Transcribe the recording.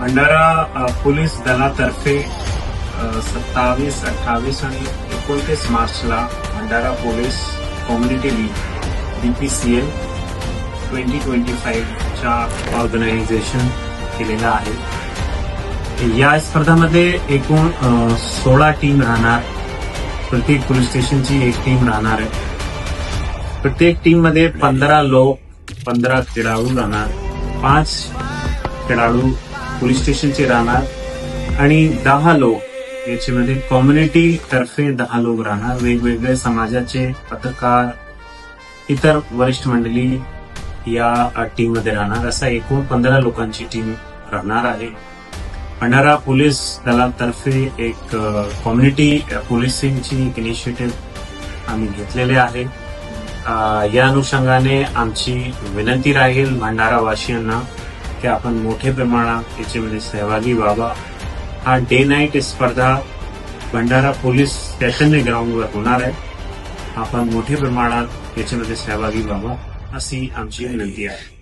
Bhandara police दलातर्फे सत्तावीस अठ्ठावीस आणि एकोणतीस मार्चला Bhandara police community league L twenty twenty फाईव्हच्या organisation केलेलं आहे. या स्पर्धामध्ये एकूण सोळा टीम राहणार. प्रत्येक पोलीस स्टेशनची एक टीम राहणार आहे. प्रत्येक टीममध्ये पंधरा लोक पंधरा खेळाडू राहणार. पाच खेळाडू पोलीस स्टेशनचे राहणार आणि दहा लोक याच्यामध्ये कम्युनिटी तर्फे दहा लोक राहणार. वेगवेगळे समाजाचे पत्रकार इतर वरिष्ठ मंडळी या टीममध्ये राहणार. असा एकूण पंधरा लोकांची टीम राहणार आहे. भंडारा पोलीस दलातर्फे एक कम्युनिटी पोलिसिंगची एक इनिशिएटिव्ह आम्ही घेतलेले आहे. या अनुषंगाने आमची विनंती राहील भंडारावासियांना. की आपण मोठ्या प्रमाणात याच्यामध्ये सहभागी व्हावा हा डे नाईट स्पर्धा भंडारा पोलीस स्टेशनने ग्राउंडवर होणार आहे आपण मोठ्या प्रमाणात याच्यामध्ये सहभागी व्हावा अशी आमची विनंती आहे